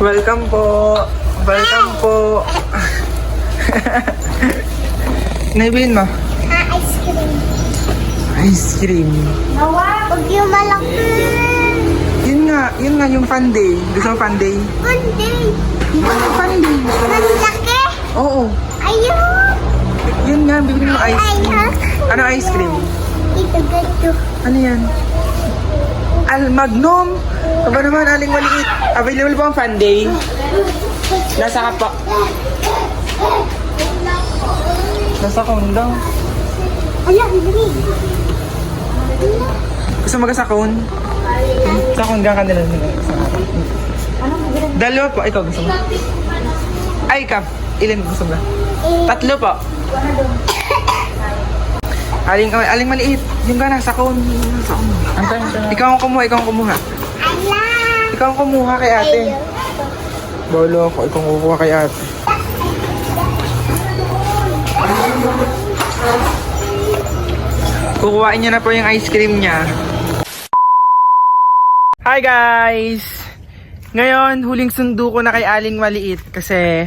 Welcome po. Welcome po. Naibilin mo? Ah, ice cream. Ice cream. Nawa, huwag yung malaki. Yun nga, yun nga yung panday. Gusto mo panday? Kundi, Yung panday. malaki. Oo. Ayun. Yun nga, bibili mo ice cream. Ano ice cream? Ito, ganito. Ano yan? Al Magnum. Aba naman, aling maliit. Available po ang Funday. Nasa ka po. Nasa kondong. Ala, bili. Gusto mo cone? Sa cone ka kanila nila. Dalawa po. Ikaw gusto mo? Ay, ka. Ilan gusto mo? Tatlo po. Aling, aling maliit. Yung ka nasa cone. Nasa cone. Ikaw ang kumuha, ikaw ang kumuha. Ala. Ikaw ang kumuha kay ate. Bolo ako, ikaw ang kukuha kay ate. Kukuhain niya na po yung ice cream niya. Hi guys! Ngayon, huling sundo ko na kay Aling Maliit kasi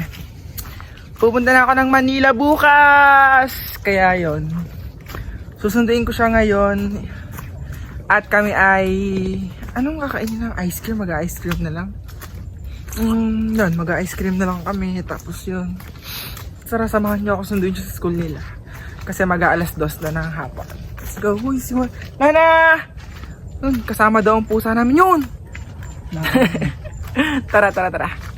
pupunta na ako ng Manila bukas! Kaya yon Susunduin ko siya ngayon at kami ay... Anong kakainin ng ice cream? Mag-ice cream na lang? Mm, yun, mag-ice cream na lang kami. Tapos yun. Tara, samahan niyo ako sunduin siya sa school nila. Kasi mag-aalas dos na ng hapon. Let's go. Uy, si Juan. Nana! Yun, kasama daw ang pusa namin yun. tara, tara, tara.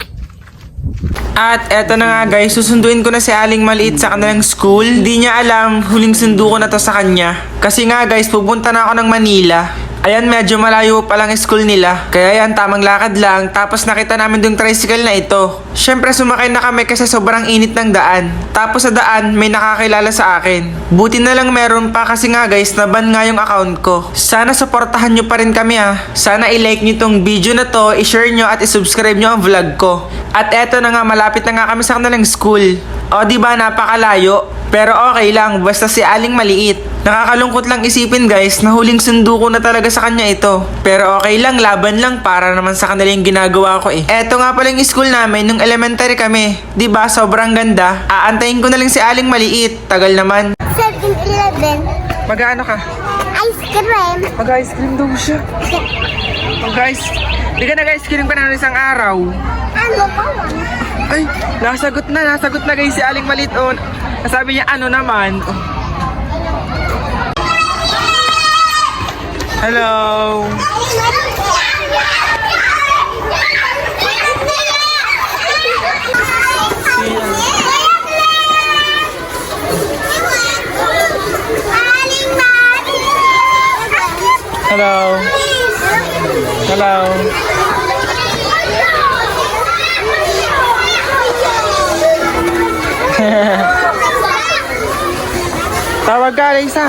At eto na nga guys, susunduin ko na si Aling Maliit sa kanilang school. Hindi niya alam, huling sundo ko na to sa kanya. Kasi nga guys, pupunta na ako ng Manila. Ayan, medyo malayo pa lang school nila. Kaya yan, tamang lakad lang. Tapos nakita namin yung tricycle na ito. Siyempre, sumakay na kami kasi sobrang init ng daan. Tapos sa daan, may nakakilala sa akin. Buti na lang meron pa kasi nga guys, naban nga yung account ko. Sana supportahan nyo pa rin kami ah. Sana i-like nyo tong video na to, i-share nyo at i-subscribe nyo ang vlog ko. At eto na nga, malapit na nga kami sa kanilang school. O di ba napakalayo? Pero okay lang, basta si Aling maliit. Nakakalungkot lang isipin guys, na huling sundo ko na talaga sa kanya ito. Pero okay lang, laban lang para naman sa kanila yung ginagawa ko eh. Eto nga pala yung school namin, nung elementary kami. 'Di ba sobrang ganda. Aantayin ko na lang si Aling maliit. Tagal naman. 7-Eleven. Mag-ano ka? Ice cream. Mag-ice cream daw siya. Mag-ice... Di ka nag-ice cream ka na ng isang araw. Ano pa Ay, nasagot na, nasagot na guys si Aling Malit. Oh, sabi niya, ano naman? Oh. Hello. Hello. Hello. Tawag ka, Lisa.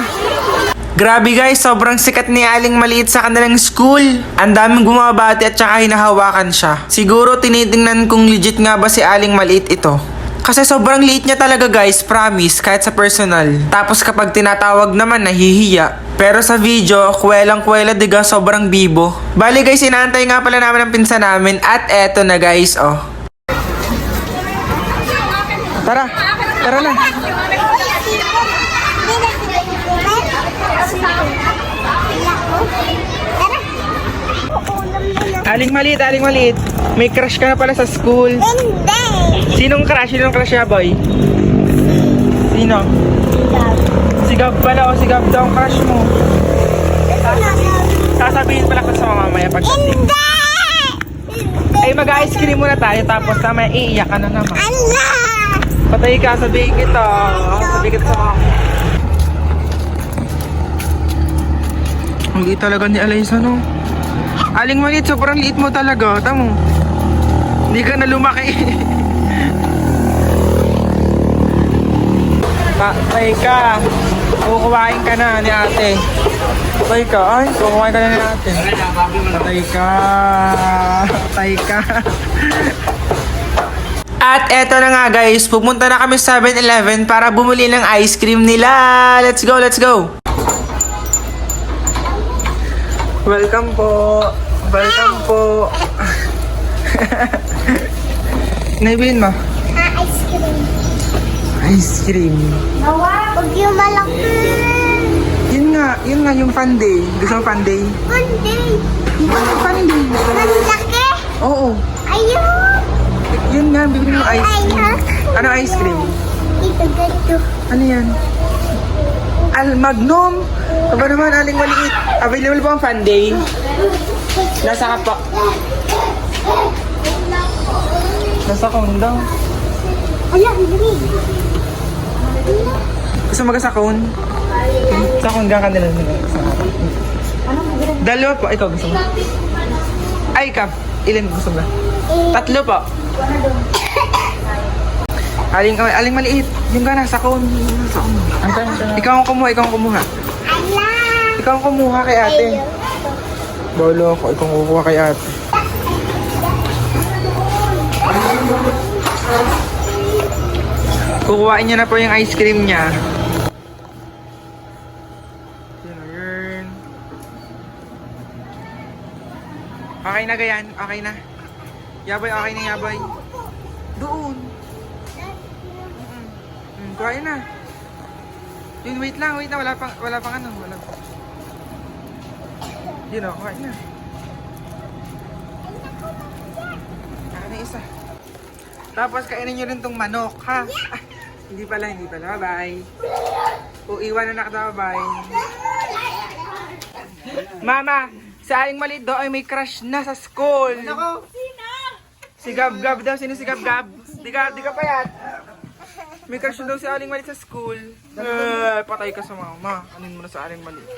Grabe guys, sobrang sikat ni Aling Maliit sa kanilang school. Ang daming bumabati at saka hinahawakan siya. Siguro tinitingnan kung legit nga ba si Aling Maliit ito. Kasi sobrang liit niya talaga guys, promise, kahit sa personal. Tapos kapag tinatawag naman, nahihiya. Pero sa video, kwelang-kwela diga, sobrang bibo. Bali guys, inaantay nga pala namin ang pinsan namin at eto na guys, oh. Tara, tara na. Aling maliit, aling maliit. May crush ka na pala sa school. Hindi. Sinong crush? Sinong crush niya, boy? Sino? Sigab pala o sigab daw ang crush mo. Sasabihin pala ko sa mamaya pag Hindi. Ay, mag-ice cream muna tayo tapos tama iiyak ka na naman. Ala. Patay ka, sabihin kita. Sabihin kita sa mama. Ang liit talaga ni Alaysa, no? Aling maliit, sobrang liit mo talaga. Tamo. Hindi ka na lumaki. Patay ka. Kukuhain ka na ni ate. Patay ka. Ay, kukuhain ka na ni ate. Patay ka. Patay ka. At eto na nga guys, pupunta na kami sa 7-Eleven para bumili ng ice cream nila. Let's go, let's go! Welcome po. Welcome po. Naibilin mo? Ah, ice cream. Ice cream. Huwag yung malaki. Yun nga, yun nga yung panday. Gusto mo panday? Hindi. Yung panday. Malaki. Oo. Ayun. Yun nga, bibili mo ice cream. Ano ice cream? Ito, ganito. Ano yan? Al Magnum. Aba naman, aling maliit. Available po ang Funday. Nasa ka po. Nasa cone daw. Ayan, green. Gusto mo sa cone? Sa cone ka kanila. Dalawa po. Ikaw gusto mo? Ay, ikaw. Ilan gusto mo? Tatlo po. Aling, aling maliit. Yung ka nasa cone. Nasa cone. Ikaw ang kumuha, ikaw ang kumuha. Ala. Ikaw ang kumuha kay ate. Bolo ako, ikaw ang kukuha kay ate. Kukuhain niya na po yung ice cream niya. Okay na gayan, okay na. Yaboy, okay na yaboy. Doon. Kuhain na. Yun, wait lang, wait na. Wala pang, wala pang ano. Wala pang. Yun o, kuhain na. Akin na isa. Tapos kainin nyo rin tong manok, ha? Ah, hindi pala, hindi pala. Bye-bye. O, iwan na nakata, bye. Mama, sa aling maliit daw ay may crush na sa school. Nako. Si Gab Gab daw. Sino si Gab Gab? Di ka, di ka payat. May crush daw si aling maliit sa school. Eh, patay ka sa mama. Anin mo na sa aling maliit.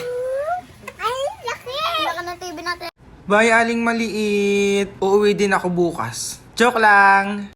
Ay, laki. Laki ng TV natin. Bye, aling maliit. Uuwi din ako bukas. Joke lang.